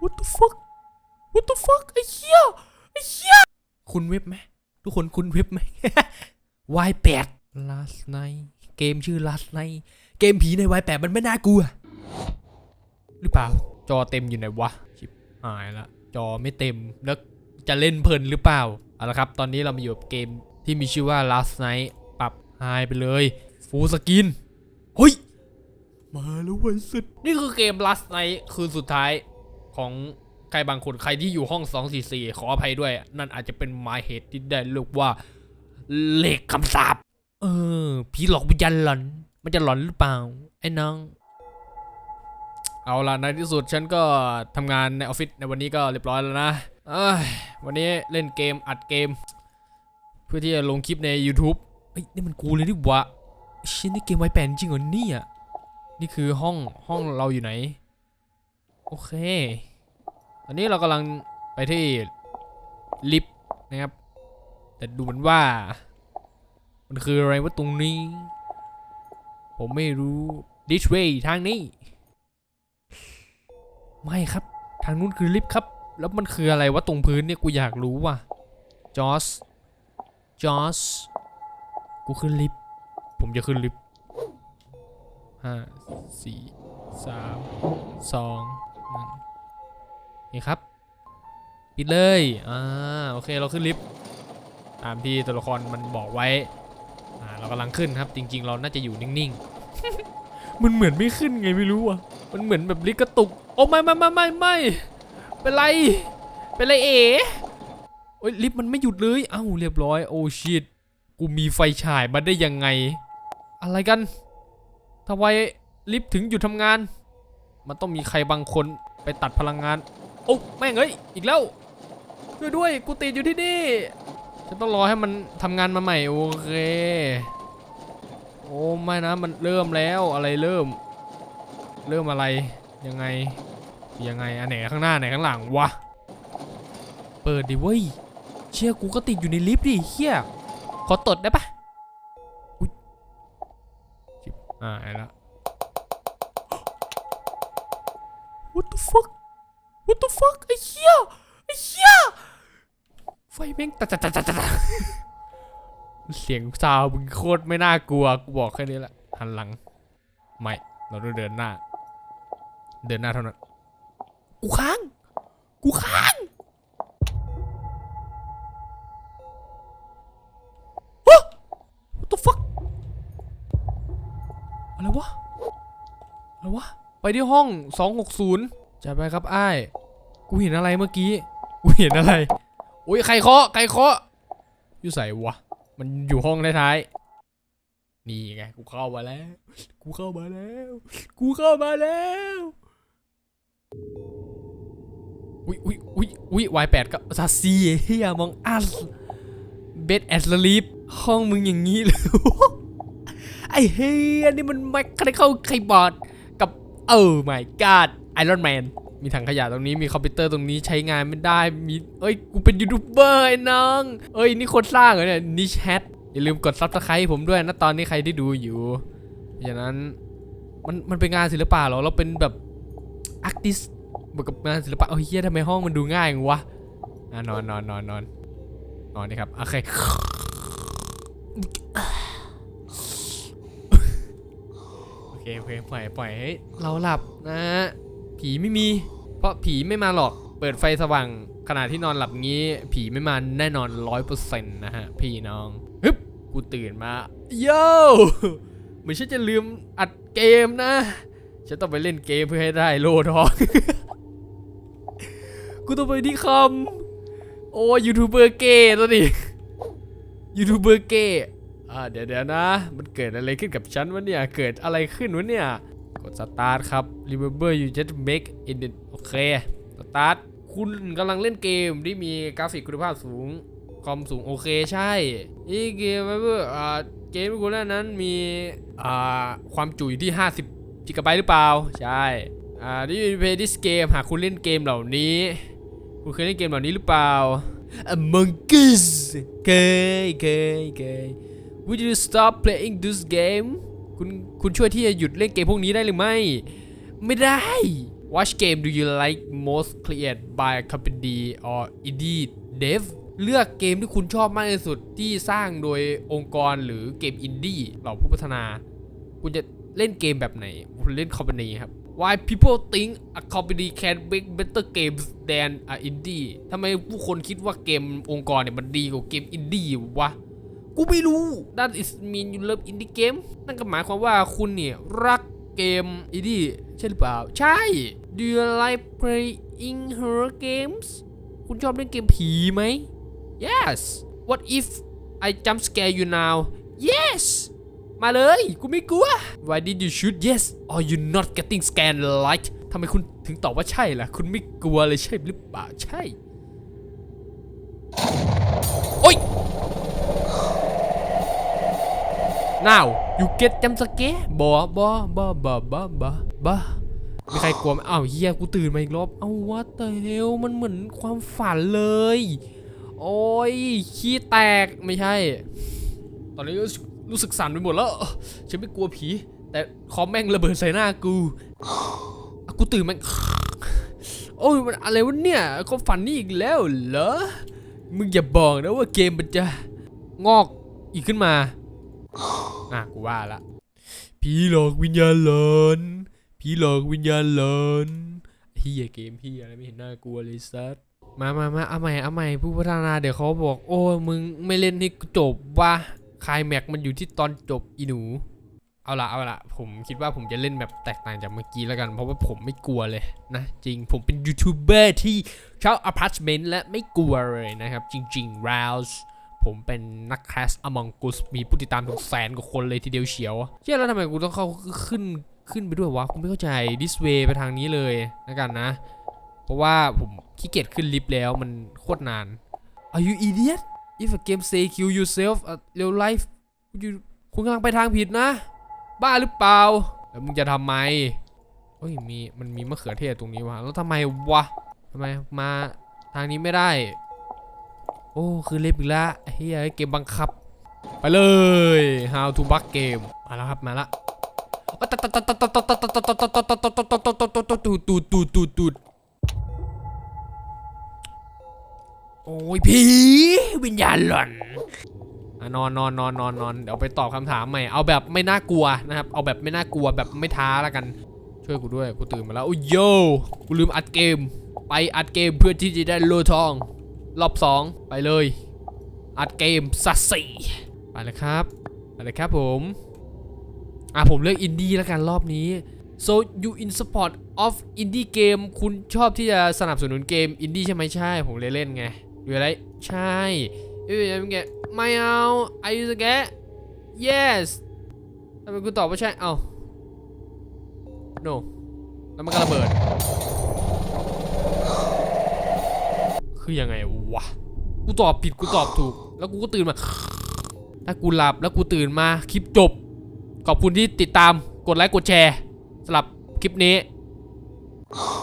what the fuck what the fuck ไอ้เหี้ยไอ้เหี้ยคุณเว็บไหมทุกคนคุณเว็บไหม Y8 last night เกมชื่อ last night เกมผีใน Y8 มันไม่น่ากลัว หรือเปล่า จอเต็มอยู่ไหนวะ ชิบหายละ จอไม่เต็ม แล้วจะเล่นเพลินหรือเปล่า เอาละครับ ตอนนี้เรามาอยู่กับเกมที่มีชื่อว่า last night ปรับไฮไปเลย ฟูสกินเฮ้ย มาแล้วไว้สุด นี่คือเกม last night คืนสุดท้าย ของใครบางคนใครที่อยู่ห้อง 244 ขออภัยด้วย นั่นอาจจะเป็นหมายเหตุที่ได้เรียกว่าเหลขคำสาปเออผีหลอกวิญญาณหลอน มันจะหลอนหรือเปล่า ไอ้น้อง เอาล่ะ ในที่สุดฉันก็ทำงานในออฟฟิศในวันนี้ก็เรียบร้อยแล้วนะเอ้ยวันนี้เล่นเกมอัดเกม เพื่อที่จะลงคลิปใน YouTube เฮ้ย นี่มันกูเลยดิวะชิ้นนี่เกมไวแปนจริงเหรอเนี่ยนี่คือห้องห้องเราอยู่ไหน โอเค ตอนนี้เรากำลังไปที่ลิฟต์นะครับ แต่ดูเหมือนว่า มันคืออะไรวะตรงนี้ ผมไม่รู้ this way ทางนี้ ไม่ครับ ทางนู้นคือลิฟต์ครับ แล้วมันคืออะไรวะตรงพื้นเนี่ยกูอยากรู้ว่ะจอสจอสกูขึ้นลิฟต์ ผมจะขึ้นลิฟต์ห้าสี่สามสอง นี่ครับ ปิดเลย อ่า โอเค เราขึ้นลิฟต์ ตามที่ตัวละครมันบอกไว้ อ่า เรากำลังขึ้นครับ จริง ๆ เราน่าจะอยู่นิ่ง ๆ มันเหมือนไม่ขึ้นไงไม่รู้อะ มันเหมือนแบบลิฟต์กระตุก โอ้ไม่ไม่ไม่ไม่ไม่ เป็นไร เป็นไรเอ๋โอ้ยลิฟต์มันไม่หยุดเลย เอ้าเรียบร้อย โอ้ชิตกูมีไฟฉายมาได้ยังไง อะไรกันทำไมลิฟต์ถึงหยุดทำงาน มันต้องมีใครบางคนไปตัดพลังงาน โอ้แม่งเอ้ย อีกแล้วช่วยด้วย กูติดอยู่ที่นี่ฉันต้องรอให้มันทำงานมาใหม่ โอเค โอ้ไม่นะ มันเริ่มแล้วอะไรเริ่ม เริ่มอะไรยังไง ยังไงอันไหนข้างหน้าไหนข้างหลังวะ เปิดดิเว้ย เชี่ยกูก็ติดอยู่ในลิฟต์ดิเฮียขอตดได้ปะอุ๊ยจิบอ่าไอ้ละ What the fuck What the fuck ไอ้เหี้ยไอ้เหี้ยไฟแม่งตะตะตะตะตะเสียงซาวมึงโคตรไม่น่ากลัวกูบอกแค่นี้แหละหันหลังไม่เราต้องเดินหน้า เดินหน้าเท่านั้นกูค้างกูค้างฮะ What the fuck อะไรวะอะไรวะ ไปที่ห้อง 260จะไปครับไอ้กูเห็นอะไรเมื่อกี้ กูเห็นอะไร อุ้ยใครเคาะใครเคาะอยู่ใส่วะ มันอยู่ห้องท้ายๆนี่ไง กูเข้ามาแล้ว กูเข้ามาแล้ว กูเข้ามาแล้ว อุ้ยอุ้ยอุ้ยอุ้ยวายแปดก็ซาซีเฮียมองอัสเบดแอสลีปห้องมึงอย่างนี้เลยไอ้เฮียนี่มันแมคคานิคอลคีย์บอร์ด กับเออ my god ไอรอนแมนมีถังขยะตรงนี้มีคอมพิวเตอร์ตรงนี้ใช้งานไม่ได้มีเอ้ยกูเป็นยูทูบเบอร์ไอ้น้อง เอ้ยนี่คนสร้างเหรอเนี่ยนิชแฮทอย่าลืมกดซับสไครต์ผมด้วยนะตอนนี้ใครที่ดูอยู่เพราะฉะนั้นมันมันเป็นงานศิลปะเหรอเราเป็นแบบอาร์ติสบวกกับงานศิลปะเอ้ยเฮียทำไมห้องมันดูง่ายงวะนอนนอนนอนนอนนอนนี่ครับโอเค เคโอเคปล่อยปล่อยให้เราหลับนะผีไม่มี เพราะผีไม่มาหรอกเปิดไฟสว่างขณะที่นอนหลับงี้ ผีไม่มาแน่นอนร้อยเปอร์เซ็นต์นะฮะ พี่น้องฮึบกูตื่นมาโย่เหมือนฉันจะลืมอัดเกมนะ ฉันต้องไปเล่นเกมเพื่อให้ได้โลทองกูต้องไปที่คอมโอ้ยูทูบเบอร์เก้ตัวนี้ยูทูบเบอร์เก้ อ่าเดี๋ยวเดี๋ยวนะ มันเกิดอะไรขึ้นกับฉันวะเนี่ย เกิดอะไรขึ้นวะเนี่ย กดสตาร์ทครับ remember you just make it โอเค สตาร์ท คุณกำลังเล่นเกมที่มีกราฟิกคุณภาพสูง คอมสูงโอเคใช่ อีเกมไวเบอร์อ่า เกมที่คุณเล่นนั้นมี อ่า ความจุอยู่ที่ 50กิกะไบต์หรือเปล่า ใช่ อ่า do you play this game หากคุณเล่นเกมเหล่านี้ คุณเคยเล่นเกมเหล่านี้หรือเปล่า Among Us เคยเคยเคย Would you stop playing this game คุณคุณช่วยที่จะหยุดเล่นเกมพวกนี้ได้หรือไม่ ไม่ได้ Watch game do you like most created by a company or indie dev เลือกเกมที่คุณชอบมากที่สุดที่สร้างโดยองค์กรหรือเกมอินดี้เหล่าผู้พัฒนา คุณจะเล่นเกมแบบไหน คุณเล่นคอมพานีครับ Why people think a company can make better games than a indie ทำไมผู้คนคิดว่าเกมองค์กรเนี่ยมันดีกว่าเกมอินดี้วะ กูไม่รู้ That is mean you love indie game นั่นก็หมายความว่าคุณเนี่ย รักเกมอินดี้ใช่หรือเปล่า ใช่ Do you like playing horror games คุณชอบเล่นเกมผีไหม Yes What if I jump scare you now Yes มาเลย กูไม่กลัว Why did you shoot yes or you not getting scared like ทำไมคุณถึงตอบว่าใช่ล่ะ คุณไม่กลัวเลยใช่หรือเปล่า ใช่ โอ๊ย now you get jump scare บอบอบอบอบอบอบอมีใครกลัวไหมอ้าวเฮียกูตื่นมาอีกรอบ เอ้า what the hell มันเหมือนความฝันเลย โอ้ยขี้แตกไม่ใช่ ตอนนี้รู้สึกสั่นไปหมดแล้ว ฉันไม่กลัวผี แต่คอมแม่งระเบิดใส่หน้ากู กูตื่นมันโอ้ยมันอะไรวะเนี่ยความฝันนี่อีกแล้วเหรอ มึงอย่าบอกนะว่าเกมมันจะงอกอีกขึ้นมา อะกูว่าละผีหลอกวิญญาณหลอนผีหลอกวิญญาณหลอนเฮียเกมพี่อะไรไม่เห็นน่ากลัวเลยซัดมามามาเอาใหม่เอาใหม่ผู้พัฒนาเดี๋ยวเขาบอก โอ้มึงไม่เล่นให้จบว่ะคายแม็กมันอยู่ที่ตอนจบอีหนู เอาละเอาละผมคิดว่าผมจะเล่นแบบแตกต่างจากเมื่อกี้แล้วกัน เพราะว่าผมไม่กลัวเลยนะ จริงผมเป็นยูทูบเบอร์ที่เช่าอพาร์ตเมนต์และไม่กลัวเลยนะครับ จริง ๆ Rouse ผมเป็นนักแคส Among Us มีผู้ติดตามถึงแสนกว่าคนเลยทีเดียวเฉียวเชื่อแล้วทำไมกูต้องเข้าขึ้นขึ้นไปด้วยวะกูไม่เข้าใจ this way ไปทางนี้เลยนะกันนะ เพราะว่าผมขี้เกียจขึ้นลิฟต์แล้วมันโคตรนาน Are you idiot if a game say kill yourself a real life you- คุณกำลังไปทางผิดนะ บ้าหรือเปล่าแล้วมึงจะทำไมเฮ้ยมีมันมีมะเขือเทศตรงนี้วะแล้วทำไมวะทำไมมาทางนี้ไม่ได้ โอ้ คือเล็บอีกล้วเฮียเกมบังคับ ไปเลย How to bug game มาแล้วครับ มาละตูดตูดตูดตูดตูดโอ้ยผีวิญญาณหลอนอะนอนนอนนอนนอนนอนเดี๋ยวไปตอบคำถามใหม่ เอาแบบไม่น่ากลัวนะครับ เอาแบบไม่น่ากลัวแบบไม่ท้าแล้วกัน ช่วยกูด้วย กูตื่นมาแล้ว โอ้ยโยกูลืมอัดเกม ไปอัดเกมเพื่อที่จะได้โลทอง รอบสองไปเลย อัดเกมสัสสี่ไปเลยครับ ไปเลยครับผม อะผมเลือกอินดี้แล้วกันรอบนี้ so you in support of indie game คุณชอบที่จะสนับสนุนเกมอินดี้ใช่ไหมใช่ ผมเลยเล่นไงอยู่อะไร ใช่เอ้ยยังไงไม่เอาไอยูสแก yes ทำไมคุณตอบว่าใช่ เอา no แล้วมันก็ระเบิด คือยังไงวะ กูตอบผิดกูตอบถูก แล้วกูก็ตื่นมา ถ้ากูหลับแล้วกูตื่นมาคลิปจบ ขอบคุณที่ติดตาม กดไลค์กดแชร์สำหรับคลิปนี้